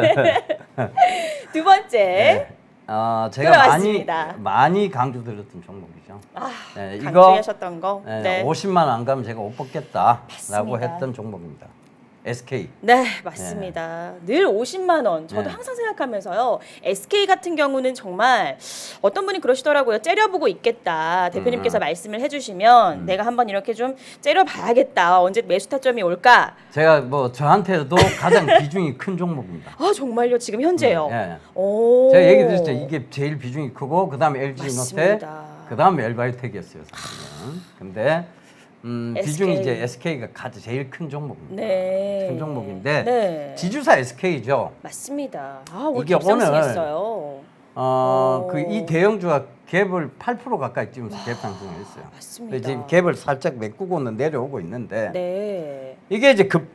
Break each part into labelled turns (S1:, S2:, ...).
S1: 두 번째.
S2: 네. 어, 제가 많이
S1: 들어왔습니다.
S2: 많이 강조드렸던 종목이죠.
S1: 아,
S2: 네, 이거
S1: 강조하셨던 거.
S2: 네,
S1: 네.
S2: 50만 원안 가면 제가 못
S1: 맞습니다.
S2: 했던 종목입니다. SK.
S1: 네, 맞습니다. 늘 50만 원. 저도
S2: 네.
S1: 항상 생각하면서요. SK 같은 경우는 정말 어떤 분이 그러시더라고요. 째려보고 있겠다. 대표님께서
S2: 음.
S1: 말씀을 해주시면 내가 한번 이렇게 좀 째려봐야겠다. 언제 매수 타점이 올까?
S2: 제가 뭐 저한테도 가장 비중이 큰 종목입니다.
S1: 아 정말요? 지금 현재요.
S2: 예.
S1: 오.
S2: 제가 얘기 드렸죠. 이게 제일 비중이 크고 그다음에 LG
S1: 맞습니다.
S2: 그다음에 엘바이텍이었어요. 사실은. 근데 음, 비중이
S1: SK.
S2: 이제 SK가 가장 제일 큰 종목입니다.
S1: 네.
S2: 큰 종목인데
S1: 네.
S2: 지주사 SK죠.
S1: 맞습니다. 아 오늘
S2: 이게
S1: 급상승했어요.
S2: 어,
S1: 오.
S2: 그이 대형주가 갭을 8% 가까이 찌면서 갭 상승을 했어요.
S1: 맞습니다.
S2: 지금 갭을 살짝 메꾸고는 내려오고 있는데
S1: 네.
S2: 이게 이제 급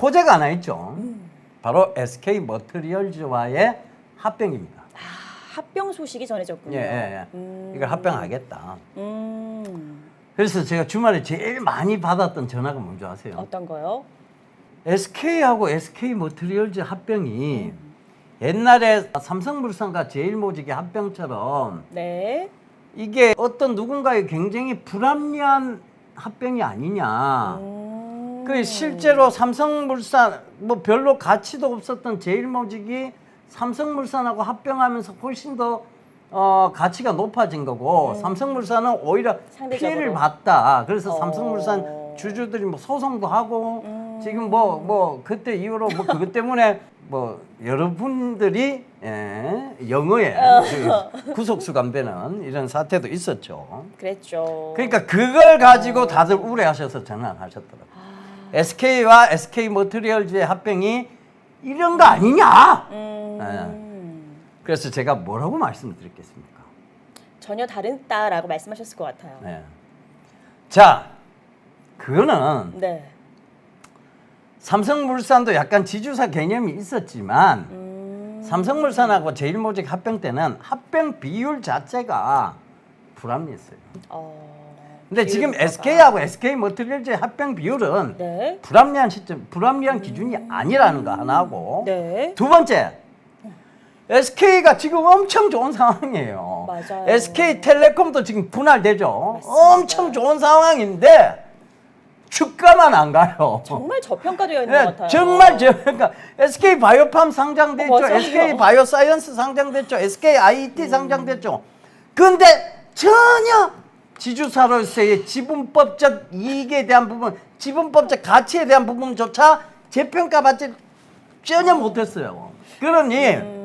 S2: 호재가 하나 있죠.
S1: 음.
S2: 바로 SK 머트리얼즈와의 합병입니다.
S1: 아, 합병 소식이 전해졌군요.
S2: 예, 예, 예.
S1: 음.
S2: 이걸 합병하겠다.
S1: 음.
S2: 그래서 제가 주말에 제일 많이 받았던 전화가 뭔지 아세요?
S1: 어떤 거요?
S2: SK하고 SK 머트리얼즈 합병이 옛날에 삼성물산과 제일모직의 합병처럼
S1: 네.
S2: 이게 어떤 누군가의 굉장히 불합리한 합병이 아니냐.
S1: 음.
S2: 그 실제로 삼성물산 뭐 별로 가치도 없었던 제일모직이 삼성물산하고 합병하면서 훨씬 더 어, 가치가 높아진 거고 삼성물산은 오히려
S1: 음. 상대적으로.
S2: 피해를 봤다. 그래서
S1: 어.
S2: 삼성물산 주주들이 뭐 소송도 하고
S1: 음.
S2: 지금 뭐 뭐 그때 이후로 뭐 그것 때문에 뭐 여러분들이 예, 영어에
S1: 어.
S2: 그 구속수감되는 이런 사태도 있었죠.
S1: 그랬죠.
S2: 그러니까 그걸 가지고 다들 우려하셔서 전화를 하셨더라고요. SK와 SK 머트리얼즈의 합병이 이런 거 아니냐?
S1: 음.
S2: 그래서 제가 뭐라고 말씀을 드렸겠습니까?
S1: 전혀 다르다라고 말씀하셨을 것 같아요.
S2: 네. 자, 그거는
S1: 네.
S2: 삼성물산도 약간 지주사 개념이 있었지만
S1: 음.
S2: 삼성물산하고 제일모직 합병 때는 합병 비율 자체가 불합리했어요.
S1: 어.
S2: 근데 지금 SK하고 SK 머트리얼즈의 합병 비율은
S1: 네.
S2: 불합리한 시점, 불합리한 기준이 아니라는 거 하나고
S1: 네.
S2: 두 번째 SK가 지금 엄청 좋은 상황이에요.
S1: 맞아요.
S2: SK텔레콤도 지금 분할되죠.
S1: 맞습니다.
S2: 엄청 좋은 상황인데 주가만 안 가요.
S1: 정말 저평가되어 있는
S2: 네,
S1: 것 같아요.
S2: 정말 저 그러니까 SK 바이오팜 상장됐죠.
S1: 어.
S2: SK 바이오사이언스 상장됐죠. SK IT 상장됐죠. 근데 전혀 지주사로서의 지분법적 이익에 대한 부분, 지분법적 가치에 대한 부분조차 재평가받지 전혀 못했어요. 그러니
S1: 음.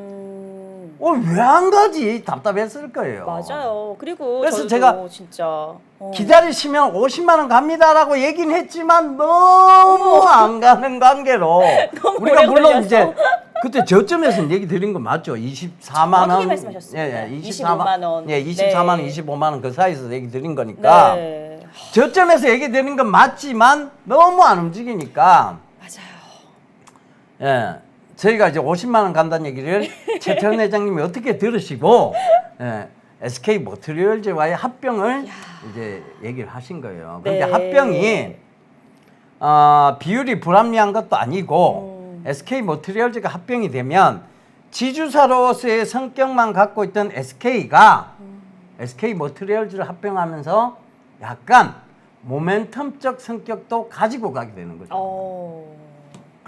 S2: 어, 왜 안 가지? 답답했을 거예요.
S1: 맞아요. 그리고
S2: 그래서
S1: 저도
S2: 제가
S1: 진짜 어.
S2: 기다리시면 50만 원 갑니다라고 얘기는 했지만 너무 안 가는 관계로
S1: 너무
S2: 우리가
S1: 오래
S2: 물론
S1: 걸려서.
S2: 이제 그때 저점에서는 얘기 드린 거 맞죠? 24만 원.
S1: 정확하게 말씀하셨습니다.
S2: 예, 예,
S1: 25만 원.
S2: 예, 24만 원,
S1: 네.
S2: 25만 원 그 사이에서 얘기 드린 거니까
S1: 네.
S2: 저점에서 얘기 드린 건 맞지만 너무 안 움직이니까
S1: 맞아요.
S2: 예. 저희가 이제 50만 원 간다는 얘기를 최태원 회장님이 어떻게 들으시고 예, SK 모트리얼즈와의 합병을 이제 얘기를 하신 거예요. 그런데
S1: 네.
S2: 합병이 어, 비율이 불합리한 것도 아니고
S1: 음.
S2: SK 모트리얼즈가 합병이 되면 지주사로서의 성격만 갖고 있던 SK가
S1: 음.
S2: SK 모트리얼즈를 합병하면서 약간 모멘텀적 성격도 가지고 가게 되는 거죠.
S1: 어.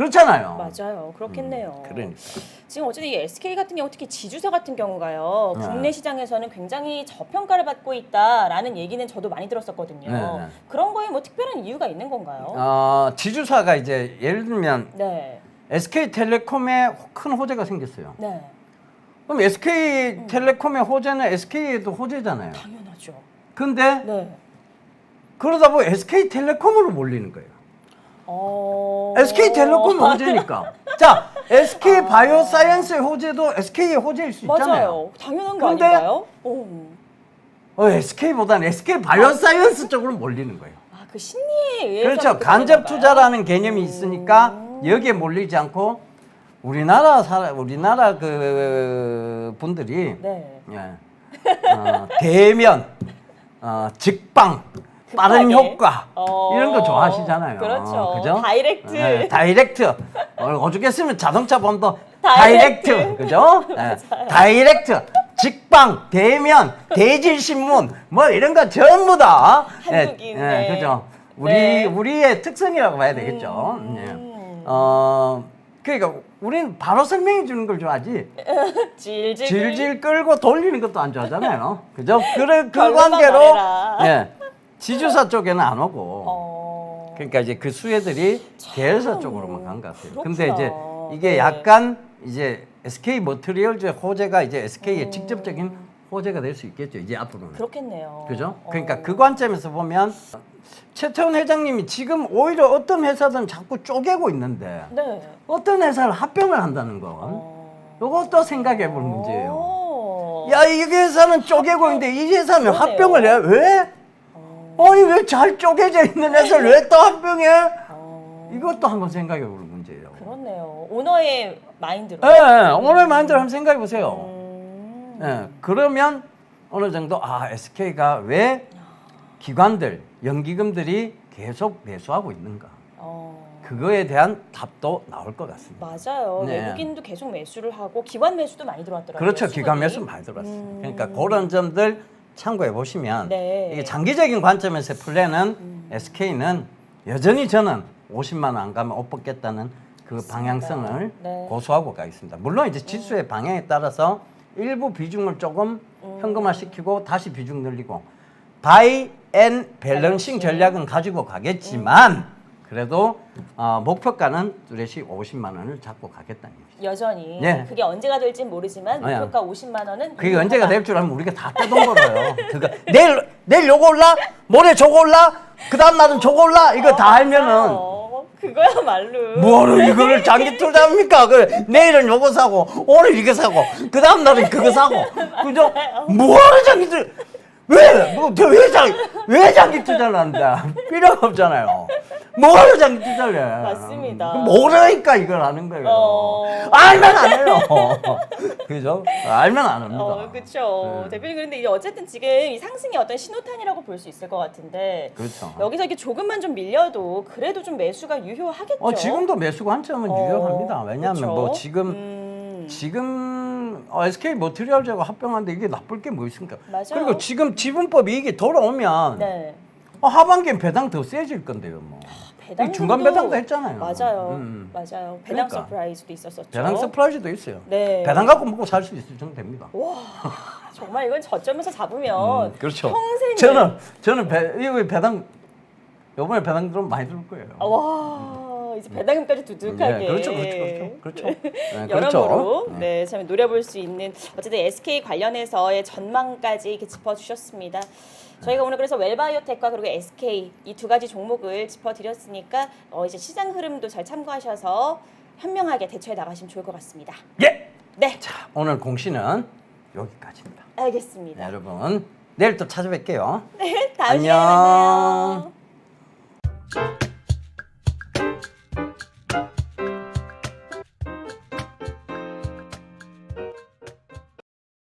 S2: 그렇잖아요.
S1: 맞아요. 그렇겠네요.
S2: 그러니까.
S1: 지금 어쨌든 이 SK 같은 경우 특히 지주사 같은 경우가요.
S2: 네.
S1: 국내 시장에서는 굉장히 저평가를 받고 있다라는 얘기는 저도 많이 들었었거든요.
S2: 네, 네.
S1: 그런 거에 뭐 특별한 이유가 있는 건가요?
S2: 어, 지주사가 이제 예를 들면
S1: 네.
S2: SK텔레콤에 큰 호재가 생겼어요.
S1: 네.
S2: 그럼 SK텔레콤의 호재는 SK에도 호재잖아요.
S1: 당연하죠.
S2: 근데
S1: 네.
S2: 그러다 보니 SK텔레콤으로 몰리는 거예요.
S1: 어.
S2: SK텔레콤 호재니까. 자, SK 바이오사이언스의 호재도 SK의 호재일 수 있잖아요.
S1: 맞아요. 당연한 거
S2: 근데-
S1: 아닌가요? 오.
S2: 어, SK보다는 SK 바이오사이언스 쪽으로 몰리는 거예요.
S1: 아, 그 심리에 의해서
S2: 그렇죠.
S1: 그렇게
S2: 간접
S1: 되는 건가요?
S2: 투자라는 개념이 있으니까
S1: 음.
S2: 여기에 몰리지 않고 우리나라 사 우리나라 그 분들이
S1: 네.
S2: 예. 어, 대면 어, 직방 빠른. 효과
S1: 어,
S2: 이런 거 좋아하시잖아요.
S1: 그렇죠.
S2: 그죠?
S1: 다이렉트.
S2: 예, 다이렉트. 어, 오죽했으면 자동차 보험도
S1: 다이렉트.
S2: 다이렉트, 그죠? 예, 다이렉트, 직방, 대면, 대질신문, 뭐 이런 거 전부 다
S1: 한국인, 네.
S2: 그죠? 우리
S1: 네.
S2: 우리의 특성이라고 봐야 되겠죠.
S1: 음.
S2: 예. 어, 그러니까 우리는 바로 설명해 주는 걸 좋아하지.
S1: 질질
S2: 질질 끌고 돌리는 것도 안 좋아하잖아요. 그죠? 그
S1: 결론만
S2: 관계로. 예. 지주사 쪽에는 안 오고
S1: 어.
S2: 그러니까 이제 그 수혜들이 계열사 쪽으로만 간 것 같아요. 근데 이제
S1: 그렇구나.
S2: 이게
S1: 네.
S2: 약간 이제 SK 머트리얼즈의 호재가 이제 SK의
S1: 음.
S2: 직접적인 호재가 될 수 있겠죠. 이제 앞으로는.
S1: 그렇겠네요.
S2: 그죠?
S1: 어.
S2: 그러니까 그 관점에서 보면 최태원 회장님이 지금 오히려 어떤 회사든 자꾸 쪼개고 있는데
S1: 네.
S2: 어떤 회사를 합병을 한다는 건
S1: 어.
S2: 이것도 생각해 볼 문제예요.
S1: 오.
S2: 야, 이 회사는 쪼개고 있는데 이 회사는
S1: 그러네요.
S2: 합병을 해? 왜?
S1: 어.
S2: 아니 왜 잘 쪼개져 있는 회사를 왜또 합병해?
S1: 어.
S2: 이것도 한번 생각해 볼 문제예요.
S1: 그렇네요. 오너의 마인드로.
S2: 예, 예, 오늘 마인드를 한번 생각해 보세요.
S1: 음.
S2: 예, 그러면 어느 정도 아 SK가 왜 기관들, 연기금들이 계속 매수하고 있는가?
S1: 어.
S2: 그거에 대한 답도 나올 것 같습니다.
S1: 맞아요.
S2: 네.
S1: 외국인도 계속 매수를 하고 기관 매수도 많이 들어왔더라고요.
S2: 그렇죠.
S1: 수급이.
S2: 기관 매수 많이 들어왔습니다.
S1: 음.
S2: 그러니까 그런 점들 참고해 보시면
S1: 네.
S2: 이게 장기적인 관점에서 플랜은
S1: 음.
S2: SK는 여전히 저는 50만 원 안 가면 옷 벗겠다는 그 방향성을
S1: 네.
S2: 고수하고 가겠습니다. 물론 이제 지수의 방향에 따라서 일부 비중을 조금
S1: 음.
S2: 현금화 시키고 다시 비중 늘리고 바이 앤 밸런싱 전략은 가지고 가겠지만 그래도 어, 목표가는 뚜렷이 50만 원을 잡고 가겠다는 얘기죠.
S1: 여전히
S2: 네.
S1: 그게 언제가 될진 모르지만
S2: 네.
S1: 목표가 50만 원은
S2: 그게 언제가 될 줄 알면 우리가 다 떼돈 벌어요. 그거 내일 내일 요거 올라, 모레 저거 올라, 그 다음 날은 저거 올라 이거 다 알면은
S1: 어, 그거야말로
S2: 뭐로 이거를 장기 투자합니까? 그 내일은 요거 사고 오늘 이거 사고 그 다음 날은 그거 사고 그죠? 뭐하러 장기 투? 왜? 뭐왜 장기 왜 장기 투자를 한다? 필요가 없잖아요. 뭐하러 장기 투자를 해?
S1: 맞습니다.
S2: 모르니까 이걸 하는 거예요.
S1: 어.
S2: 알면 안 해요. 그죠? 알면 안 합니다.
S1: 어, 그렇죠.
S2: 네.
S1: 대표님 그런데 이제 어쨌든 지금 이 상승이 어떤 신호탄이라고 볼 수 있을 것 같은데
S2: 그렇죠.
S1: 여기서 이렇게 조금만 좀 밀려도 그래도 좀 매수가 유효하겠죠.
S2: 어, 지금도 매수 관점은
S1: 어,
S2: 유효합니다. 왜냐하면
S1: 그쵸?
S2: 뭐 지금
S1: 음,
S2: 지금 어, SK 머티리얼즈하고 합병하는데 이게 나쁠 게 뭐 있습니까?
S1: 맞아요.
S2: 그리고 지금 지분법 이익이 돌아오면
S1: 네.
S2: 어, 하반기엔 배당 더 세질 건데요, 뭐.
S1: 배당
S2: 이 중간 배당도 했잖아요.
S1: 맞아요.
S2: 음.
S1: 맞아요. 배당
S2: 그러니까.
S1: 서프라이즈도 있었었죠.
S2: 배당 서프라이즈도 있어요.
S1: 네.
S2: 배당 갖고 먹고 살 수 있으면 됩니다.
S1: 와 정말 이건 저점에서 잡으면
S2: 음, 그렇죠.
S1: 평생
S2: 저는 저는 배 이거 배당 요번에 배당 들어면 많이 들을 거예요.
S1: 와 이제 배당금까지 두둑하게
S2: 네, 그렇죠, 그렇죠, 그렇죠, 그렇죠. 네,
S1: 여러모로
S2: 그렇죠.
S1: 네, 참 노려볼 수 있는 어쨌든 SK 관련해서의 전망까지 이렇게 짚어주셨습니다. 저희가 오늘 그래서 웰바이오텍과 그리고 SK 이 두 가지 종목을 짚어드렸으니까 어, 이제 시장 흐름도 잘 참고하셔서 현명하게 대처해 나가시면 좋을 것 같습니다.
S2: 예.
S1: 네,
S2: 자, 오늘 공시는 여기까지입니다.
S1: 알겠습니다.
S2: 네, 여러분 내일 또 찾아뵐게요.
S1: 다음 시간에. 만나요.